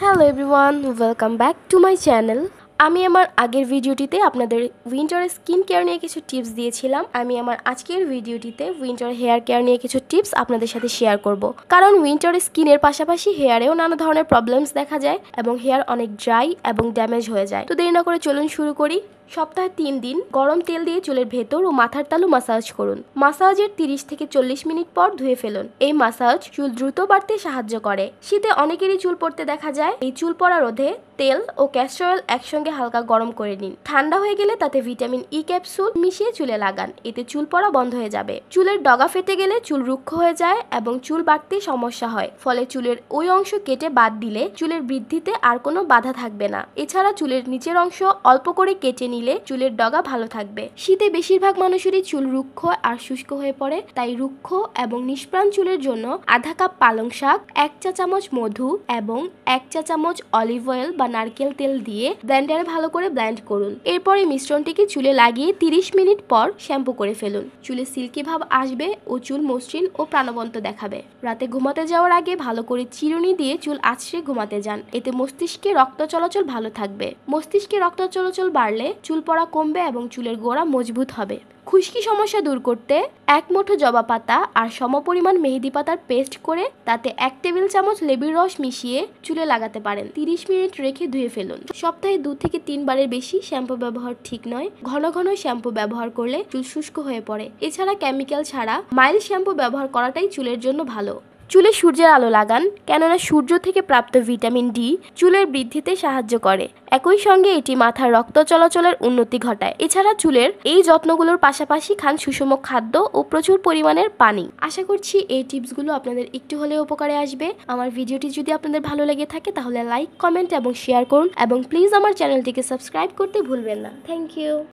Hello everyone welcome back to my channel আমি আমার আগের ভিডিওটিতে আপনাদের উইন্টারের স্কিন কেয়ার নিয়ে কিছু টিপস দিয়েছিলাম। আমি আমার আজকের ভিডিওটিতে উইন্টার হেয়ার কেয়ার নিয়ে কিছু টিপস আপনাদের সাথে শেয়ার করব। কারণ উইন্টারের স্কিনের পাশাপাশি হেয়ারেও নানা ধরনের প্রবলেমস দেখা যায় এবং হেয়ার অনেক ড্রাই এবং ড্যামেজ হয়ে যায়। তো দেরি না করে চলুন শুরু করি। সপ্তাহে তিন দিন গরম তেল দিয়ে চুলের ভেতর ও মাথার তালু মাসাজ করুন। মাসাজের তিরিশ থেকে চল্লিশ মিনিট পর ধুয়ে ফেলুন। এই মাসাজ চুল দ্রুত বাড়তে সাহায্য করে। শীতে অনেকেরই চুল পড়তে দেখা যায়। এই চুল পড়া রোধে তেল ও ক্যাস্টর অয়েল একসঙ্গে হালকা গরম করে নিন। ঠান্ডা হয়ে গেলে তাতে ভিটামিন ই ক্যাপসুল মিশিয়ে চুলে লাগান। এতে চুল পড়া বন্ধ হয়ে যাবে। চুলের ডগা ফেটে গেলে চুল রুক্ষ হয়ে যায় এবং চুল বাড়তে সমস্যা হয়। ফলে চুলের ওই অংশ কেটে বাদ দিলে চুলের বৃদ্ধিতে আর কোনো বাধা থাকবে না। এছাড়া চুলের নিচের অংশ অল্প করে কেটে নিলে চুলের ডগা ভালো থাকবে। শীতে বেশিরভাগ মানুষেরই চুল রুক্ষ আর শুষ্ক হয়ে পড়ে, তাই রুক্ষ এবং নিষ্প্রাণ চুলের জন্য আধা কাপ পালং শাক, এক চা চামচ মধু এবং এক চা চামচ অলিভ অয়েল বা নারকেল তেল দিয়ে ব্লেন্ডারে ভালো করে ব্লেন্ড করুন। এরপর মিশ্রণটিকে চুলে লাগিয়ে তিরিশ মিনিট পর শ্যাম্পু করে ফেলুন। চুলে সিল্কি ভাব আসবে ও চুল মসৃণ ও প্রাণবন্ত দেখাবে। রাতে ঘুমাতে যাওয়ার আগে ভালো করে চিরুনি দিয়ে চুল আছড়ে ঘুমাতে যান। এতে মস্তিষ্কে রক্ত চলাচল ভালো থাকবে। মস্তিষ্কে রক্ত চলাচল বাড়লে চুল পড়া কমবে এবং চুলের গোড়া মজবুত হবে। খুশকি সমস্যা দূর করতে এক মুঠো জবা পাতা আর সমপরিমাণ মেহেদি পাতার পেস্ট করে তাতে এক টেবিল চামচ লেবুর রস মিশিয়ে চুলে লাগাতে পারেন। তিরিশ মিনিট রেখে ধুয়ে ফেলুন। সপ্তাহে দু থেকে তিনবারের বেশি শ্যাম্পু ব্যবহার ঠিক নয়। ঘন ঘন শ্যাম্পু ব্যবহার করলে চুল শুষ্ক হয়ে পড়ে। এছাড়া কেমিক্যাল ছাড়া মাইল শ্যাম্পু ব্যবহার করাটাই চুলের জন্য ভালো। চুলে সূর্যের আলো লাগান, কেননা সূর্য থেকে প্রাপ্ত ভিটামিন ডি চুলের বৃদ্ধিতে সাহায্য করে। একই সঙ্গে এটি মাথার রক্ত চলাচলের উন্নতি ঘটায়। এছাড়া চুলের এই যত্নগুলোর পাশাপাশি খান সুষম খাদ্য ও প্রচুর পরিমাণের পানি। আশা করছি এই টিপসগুলো আপনাদের একটু হলেও উপকারে আসবে। আমার ভিডিওটি যদি আপনাদের ভালো লেগে থাকে, তাহলে লাইক, কমেন্ট এবং শেয়ার করুন এবং প্লিজ আমার চ্যানেলটিকে সাবস্ক্রাইব করতে ভুলবেন না। Thank you.